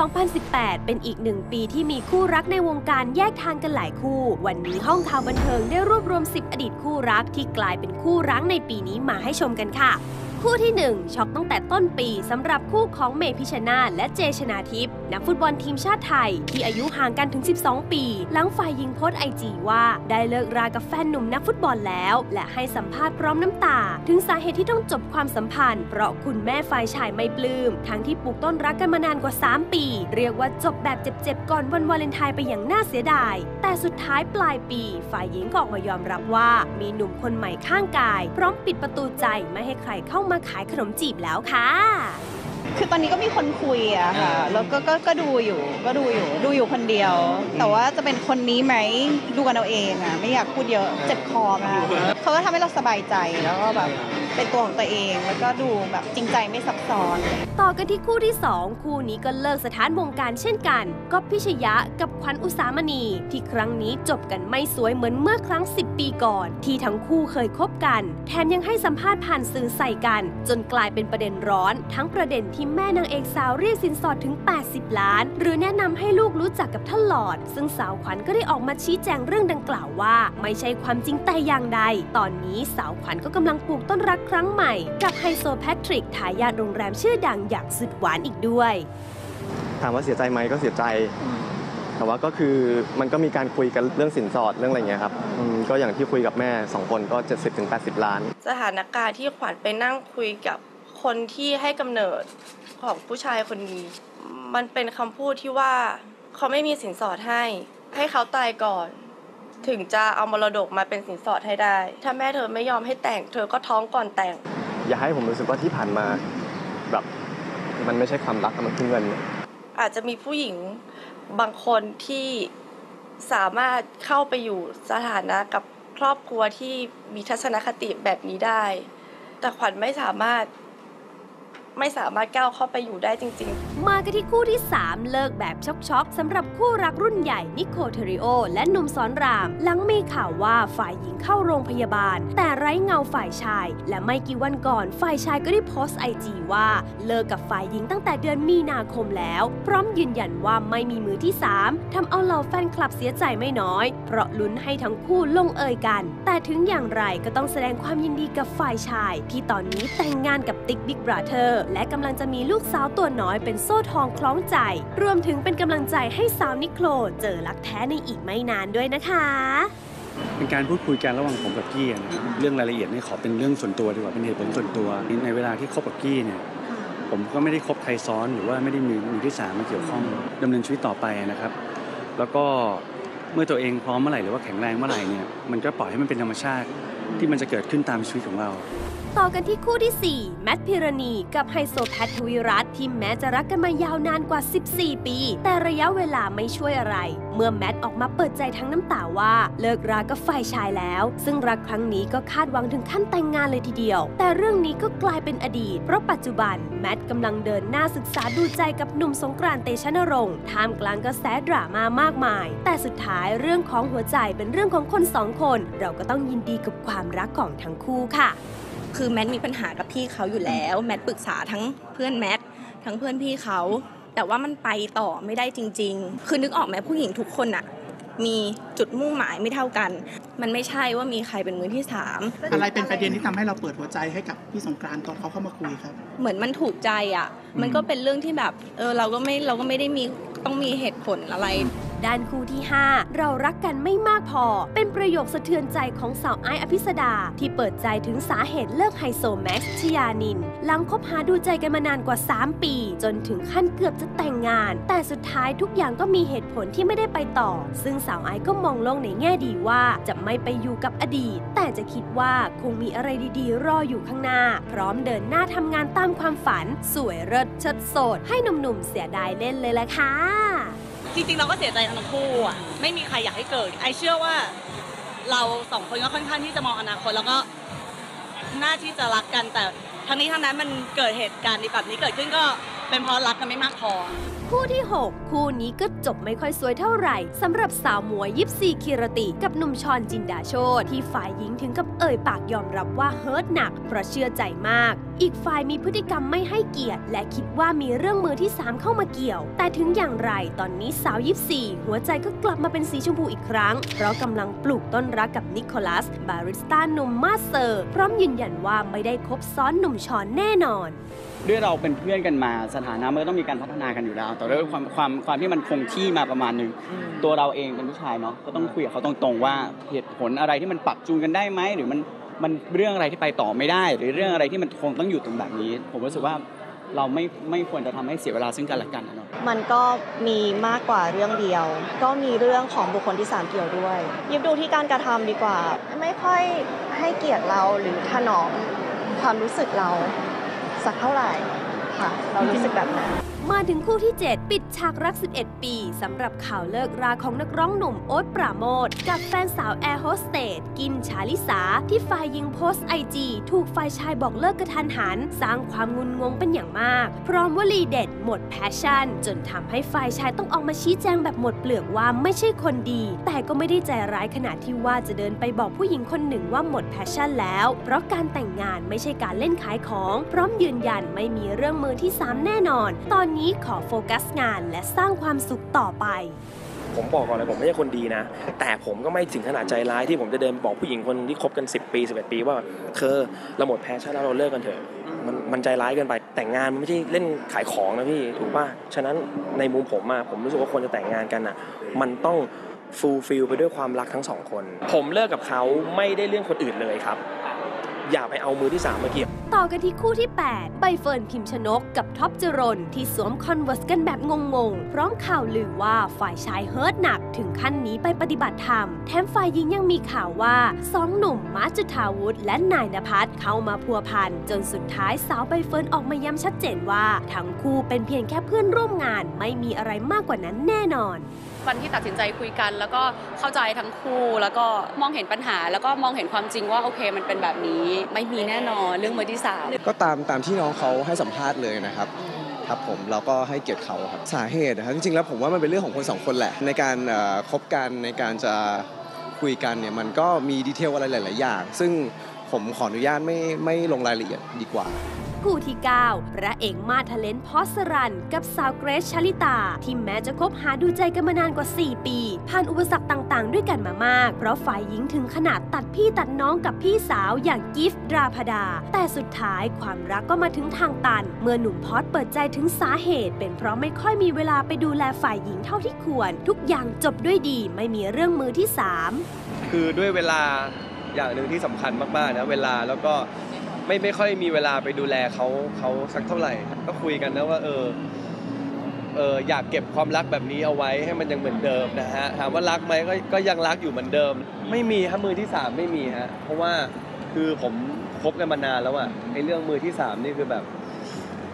2018 เป็นอีกหนึ่งปีที่มีคู่รักในวงการแยกทางกันหลายคู่ วันนี้ห้องข่าวบันเทิงได้รวบรวม 10 อดีตคู่รักที่กลายเป็นคู่รักในปีนี้มาให้ชมกันค่ะ คู่ที่ 1 ช็อกตั้งแต่ต้นปีสำหรับคู่ของเมพิชนาและเจชนาทิพย์นักฟุตบอลทีมชาติไทย ที่อายุห่างกันถึง 12 ปี หลังฝ่ายหญิงโพสไอจีว่า ได้เลิกรากับแฟนหนุ่มนักฟุตบอลแล้ว และให้สัมภาษณ์พร้อมน้ำตา ถึงสาเหตุที่ต้องจบความสัมพันธ์ เพราะคุณแม่ฝ่ายชายไม่ปลืม้ม ทั้งที่ปลูกต้นรักกันมานานกว่า 3 ปี เรียกว่าจบแบบเจ็บๆก่อนวันวาเลนไทน์ไปอย่างน่าเสียดาย แต่สุดท้ายปลายปี ฝ่ายหญิงก็ออกมายอมรับว่า มีหนุ่มคนใหม่ข้างกาย พร้อมปิดประตูใจไม่ให้ใครเข้ามาขายขนมจีบแล้วค่ะ คือตอนนี้ก็มีคนคุยอะค่ะ แล้วก็ก็ก็ดูอยู่ ก็ดูอยู่ ดูอยู่คนเดียว แต่ว่าจะเป็นคนนี้ไหม ดูกันเอาเองอะไม่อยากพูดเยอะ เจ็บคอมากเขาก็ทำให้เราสบายใจ แล้วก็แบบเป็นตัวของตัวเอง แล้วก็ดูแบบจริงใจไม่ซับซ้อน ต่อกันที่คู่ที่ 2 คู่นี้ก็เลิกสถานวงการเช่นกันก็พิชยะกับ ขวัญอุสามณีที่ครั้งนี้จบกันไม่สวยเหมือนเมื่อครั้ง 10 ปีก่อน ที่ทั้งคู่เคยคบกัน แถมยังให้สัมภาษณ์ผ่านสื่อใส่กัน จนกลายเป็นประเด็นร้อน ทั้งประเด็นที่แม่นางเอกสาวเรียกสินสอดถึง 80 ล้าน หรือแนะนำให้ลูกรู้จักกับท่านหลอด ซึ่งสาวขวัญก็ได้ออกมาชี้แจงเรื่องดังกล่าวว่า ไม่ใช่ความจริงแต่อย่างใด ตอนนี้สาวขวัญก็กำลังปลูกต้นรักครั้งใหม่ กับไฮโซแพทริกทายาทโรงแรมชื่อดังอย่างสุดหวานอีกด้วย ถามว่าเสียใจไหมก็เสียใจ แต่ว่าก็คือมันก็มีการคุยกันเรื่องสินสอดเรื่องอะไรเงี้ยครับอืมก็อย่างที่คุยกับแม่สองคนก็ 70-80 ล้าน สถานการณ์ที่ขวัญไปนั่งคุยกับคนที่ให้กำเนิดของผู้ชายคนนี้ มันเป็นคำพูดที่ว่าเขาไม่มีสินสอดให้ ให้เขาตายก่อน ถึงจะเอามรดกมาเป็นสินสอดให้ได้ ถ้าแม่เธอไม่ยอมให้แต่ง เธอก็ท้องก่อนแต่ง อย่าให้ผมรู้สึกว่าที่ผ่านมาแบบมันไม่ใช่ความรักแต่มันคือเงิน อาจจะมีผู้หญิงบางคนที่สามารถเข้าไปอยู่สถานะกับครอบครัวที่มีทัศนคติแบบนี้ได้ แต่ขวัญไม่สามารถ ไม่สามารถก้าวเข้าไปอยู่ได้จริง ๆ มากันที่คู่ที่ 3 เลิกแบบช็อกๆสำหรับคู่รักรุ่นใหญ่นิโคเทริโอ และหนุ่มสอนราม หลังมีข่าวว่าฝ่ายหญิงเข้าโรงพยาบาล แต่ไร้เงาฝ่ายชาย และไม่กี่วันก่อน ฝ่ายชายก็ได้โพสต์ไอจีว่าเลิกกับฝ่ายหญิงตั้งแต่เดือนมีนาคมแล้ว พร้อมยืนยันว่าไม่มีมือที่ 3ทำเอาเหล่าแฟนคลับเสียใจไม่น้อย เพราะลุ้นให้ทั้งคู่ลงเอยกัน แต่ถึงอย่างไรก็ต้องแสดงความยินดีกับฝ่ายชาย ที่ตอนนี้แต่งงานกับติ๊กบิ๊กบราเธอร์และกำลังจะมีลูกสาวตัวน้อยเป็นโซ่ทองคล้องใจ รวมถึงเป็นกำลังใจให้สาวนิโคลเจอรักแท้ในอีกไม่นานด้วยนะคะเป็นการพูดคุยกันระหว่างผมกับกี้นะครับเรื่องรายละเอียดนี่ขอเป็นเรื่องส่วนตัวดีกว่าเป็นเหตุผลส่วนตัว ในเวลาที่คบกับกี้เนี่ยผมก็ไม่ได้คบใครซ้อนหรือว่าไม่ได้มีมือที่สามมาเกี่ยวข้องดำเนินชีวิตต่อไปนะครับ แล้วก็เมื่อตัวเองพร้อมเมื่อไหร่หรือว่าแข็งแรงเมื่อไหร่เนี่ยมันก็ปล่อยให้มันเป็นธรรมชาติที่มันจะเกิดขึ้นตามชีวิตของเรา ต่อกันที่คู่ที่ 4 แมทพิรณี กับไฮโซแพททวีรัตที่แม้จะรักกันมายาวนานกว่า 14 ปี แต่ระยะเวลาไม่ช่วยอะไร เมื่อแมทออกมาเปิดใจทั้งน้ำตาว่า เลิกรากับฝ่ายชายแล้ว ซึ่งรักครั้งนี้ก็คาดหวังถึงขั้นแต่งงานเลยทีเดียว แต่เรื่องนี้ก็กลายเป็นอดีต เพราะปัจจุบันแมทกำลังเดินหน้าศึกษาดูใจกับหนุ่มสงกรานต์เตชะนรงค์ท่ามกลางกระแสดราม่ามากมาย แต่สุดท้ายเรื่องของหัวใจเป็นเรื่องของคนสองคน เราก็ต้องยินดีกับความรักของทั้งคู่ค่ะ คือแมทมีปัญหากับพี่เขาอยู่แล้ว แมทปรึกษาทั้งเพื่อนแมททั้งเพื่อนพี่เขาแต่ว่ามันไปต่อไม่ได้จริง ๆ คือนึกออกไหมผู้หญิงทุกคนอะมีจุดมุ่งหมายไม่เท่ากัน มันไม่ใช่ว่ามีใครเป็นมือที่สามอะไรเป็นประเด็นที่ทำให้เราเปิดหัวใจให้กับพี่สงกรานต์ตอนเขาเข้ามาคุยครับ เหมือนมันถูกใจอะมันก็เป็นเรื่องที่แบบ เออเราก็ไม่เราก็ไม่ได้มีต้องมีเหตุผลอะไร ด้านคู่ที่ 5 เรารักกันไม่มากพอ เป็นประโยคสะเทือนใจของสาวไออภิสดา ที่เปิดใจถึงสาเหตุเลิกไฮโซแม็กซ์ชยานิน หลังคบหาดูใจกันมานานกว่า 3 ปี จนถึงขั้นเกือบจะแต่งงาน แต่สุดท้ายทุกอย่างก็มีเหตุผลที่ไม่ได้ไปต่อ ซึ่งสาวไอก็มองโลกในแง่ดีว่าจะไม่ไปอยู่กับอดีต แต่จะคิดว่าคงมีอะไรดีๆ รออยู่ข้างหน้า พร้อมเดินหน้าทำงานตามความฝัน สวยเลิศเชิดโสด ให้หนุ่มๆเสียดายเล่นเลยละค่ะ จริงๆเราก็เสียใจทั้งคู่อะไม่มีใครอยากให้เกิด ไอเชื่อว่า เราสองคนก็ค่อนข้างที่จะมองอนาคตแล้วก็น่าที่จะรักกันแต่ทั้งนี้ทั้งนั้นมันเกิดเหตุการณ์ในแบบนี้เกิดขึ้นก็เป็นเพราะรักกันไม่มากพอ คู่ที่ 6 คู่นี้ก็จบไม่ค่อยสวยเท่าไหร่สำหรับสาวหมวยยิปซีคิรติ กับหนุ่มชอนจินดาโชตที่ฝ่ายหญิงถึงกับเอ่ยปากยอมรับว่าเฮิร์ตหนักเพราะเชื่อใจมาก อีกฝ่ายมีพฤติกรรมไม่ให้เกียรติ และคิดว่ามีเรื่องมือที่ 3 เข้ามาเกี่ยว แต่ถึงอย่างไรตอนนี้สาวยิปซีหัวใจก็กลับมาเป็นสีชมพูอีกครั้ง เพราะกำลังปลูกต้นรักกับนิโคลัส บาริสต้าหนุ่มมาสเซอร์ พร้อมยืนยันว่าไม่ได้คบซ้อนหนุ่มชอนแน่นอน ด้วยเราเป็นเพื่อนกันมาสถานะมันก็ต้องมีการพัฒนากันอยู่แล้วแต่ด้วยความความความที่มันคงที่มาประมาณหนึงตัวเราเองเป็นผู้ชายเนาะก็ต้องคุยกับเขาตรงๆว่าเหตุผลอะไรที่มันปรับจูนกันได้ไหมหรือมันมันเรื่องอะไรที่ไปต่อไม่ได้ หรือเรื่องอะไรที่มันคงต้องอยู่ตรงแบบนี้ ผมรู้สึกว่าเราไม่ไม่ควรจะทำให้เสียเวลาซึ่งกันและกันนะเนาะมันก็มีมากกว่าเรื่องเดียว ก็มีเรื่องของบุคคลที่สามเกี่ยวด้วยยิบดูที่การกระทำดีกว่า ไม่ค่อยให้เกียรติเราหรือถนอมความรู้สึกเราสักเท่าไหร่ค่ะ เรารู้สึกแบบนั้น มาถึงคู่ที่ 7 ปิดฉากรัก 11 ปีสำหรับข่าวเลิกราของนักร้องหนุ่มโอ๊ตปราโมทกับแฟนสาวแอร์โฮสเตสกินชาลิสา ที่ฝ่ายยิงโพสต์ไอจีถูกฝ่ายชายบอกเลิกกระทันหัน สร้างความงุนงงเป็นอย่างมาก พร้อมวลีเด็ดหมดแพชชั่น จนทำให้ฝ่ายชายต้องออกมาชี้แจงแบบหมดเปลือกว่าไม่ใช่คนดี แต่ก็ไม่ได้ใจร้ายขนาดที่ว่าจะเดินไปบอกผู้หญิงคนหนึ่งว่าหมดแพชชั่นแล้ว เพราะการแต่งงานไม่ใช่การเล่นขายของ พร้อมยืนยันไม่มีเรื่องมือที่สามแน่นอน ตอนนี้ขอโฟกัสงานและสร้างความสุขต่อไป ผมบอกก่อนเลยผมไม่ใช่คนดีนะ แต่ผมก็ไม่ถึงขนาดใจร้ายที่ผมจะเดินบอกผู้หญิงคนที่คบกัน 10 ปี 11 ปีว่าเธอเราหมดแพชชั่นแล้วเราเลิกกันเถอะมันมันใจร้ายเกินไปแต่งงานมันไม่ใช่เล่นขายของนะพี่ถูกป่ะฉะนั้นในมุมผมอะผมรู้สึกว่าคนจะแต่งงานกันอะมันต้องฟูลฟิลไปด้วยความรักทั้งสองคน ผมเลิกกับเขาไม่ได้เรื่องคนอื่นเลยครับ อย่าไปเอามือที่สามมาเกี่ยว ต่อกันที่คู่ที่ 8 ใบเฟิร์นพิมชนกกับท็อปจรนที่สวมคอนเวิร์สกันแบบงงๆ พร้อมข่าวลือว่าฝ่ายชายเฮิร์ตหนักถึงขั้นหนี้ไปปฏิบัติธรรม แถมฝ่ายหญิงยังมีข่าวว่าสองหนุ่มมาร์จุธาวุฒิและนายนภัสเข้ามาพัวพัน จนสุดท้ายสาวใบเฟิร์นออกมาย้ำชัดเจนว่า ทั้งคู่เป็นเพียงแค่เพื่อนร่วมงานไม่มีอะไรมากกว่านั้นแน่นอน วันที่ตัดสินใจคุยกัน แล้วก็เข้าใจทั้งคู่ แล้วก็มองเห็นปัญหา แล้วก็มองเห็นความจริงว่าโอเคมันเป็นแบบนี้ ไม่มีแน่นอนเรื่องมือที่สามก็ตามตามที่น้องเขาให้สัมภาษณ์เลยนะครับครับผมเราก็ให้เกียรติเขาครับสาเหตุนะครับจริงๆแล้วผมว่ามันเป็นเรื่องของคนสองคนแหละ ในการคบกันในการจะคุยกันเนี่ยมันก็มีดีเทลอะไรหลาย ๆ อย่าง ซึ่งผมขออนุญาตไม่ไม่ลงรายละเอียดดีกว่า คู่ที่ 9 พระเอกมาทะเลนพอสรัน กับสาวเกรซชลิตา ที่แม้จะคบหาดูใจกันมานานกว่า 4 ปี ผ่านอุปสรรคต่างๆ ด้วยกันมามาก เพราะฝ่ายหญิงถึงขนาดตัดพี่ตัดน้องกับพี่สาวอย่างกิฟต์ราพดา แต่สุดท้ายความรักก็มาถึงทางตัน เมื่อหนุ่มพอสเปิดใจถึงสาเหตุ เป็นเพราะไม่ค่อยมีเวลาไปดูแลฝ่ายหญิงเท่าที่ควร ทุกอย่างจบด้วยดีไม่มีเรื่องมือที่สามคือด้วยเวลาอย่างหนึ่งที่สำคัญมากๆนะเวลาแล้วก็ ไม่ไม่ค่อยมีเวลาไปดูแลเขาเขาสักเท่าไหร่ ก็คุยกันนะว่าเออเอออยากเก็บความรักแบบนี้เอาไว้ให้มันยังเหมือนเดิมนะฮะถามว่ารักไหมก็ก็ยังรักอยู่เหมือนเดิม ไม่มีฮะมือที่สามไม่มีฮะเพราะว่าคือผมคบกันมานานแล้วอะไอเรื่องมือที่สามนี่คือแบบ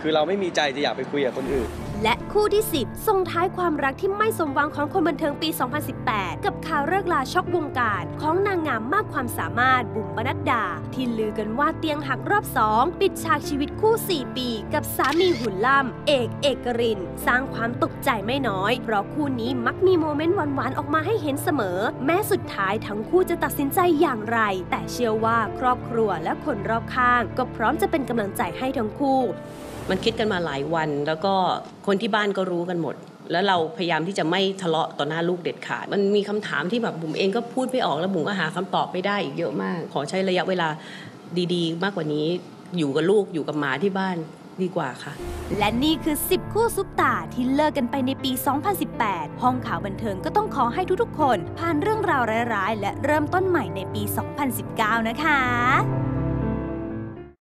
คือเราไม่มีใจจะอยากไปคุยกับคนอื่น และคู่ที่ 10 ส่งท้ายความรักที่ไม่สมหวังของคนบันเทิงปี 2018 กับข่าวเลิกลาช็อกวงการ ของนางงามมากความสามารถบุ๋มปนัดดา ที่ลือกันว่าเตียงหักรอบ 2 ปิดฉากชีวิตคู่ 4 ปี กับสามีหุ่นล่ำเอกเอกริน สร้างความตกใจไม่น้อย เพราะคู่นี้มักมีโมเมนต์หวานๆออกมาให้เห็นเสมอ แม้สุดท้ายทั้งคู่จะตัดสินใจอย่างไร แต่เชื่อว่าครอบครัวและคนรอบข้าง ก็พร้อมจะเป็นกำลังใจให้ทั้งคู่ มันคิดกันมาหลายวันแล้วก็คคนที่บ้านก็รู้กันหมด แล้วเราพยายามที่จะไม่ทะเลาะต่อหน้าลูกเด็ดขาด มันมีคำถามที่แบบบุ๋มเองก็พูดไม่ออกแล้วบุ๋มก็หาคำตอบไม่ได้อีกเยอะมาก ขอใช้ระยะเวลาดีๆ มากกว่านี้อยู่กับลูกอยู่กับหมาที่บ้านดีกว่าค่ะ และนี่คือ 10 คู่ซุปตาที่เลิกกันไปในปี 2018 ห้องข่าวบันเทิงก็ต้องขอให้ทุกๆคน ผ่านเรื่องราวร้ายๆ และเริ่มต้นใหม่ในปี 2019 นะคะ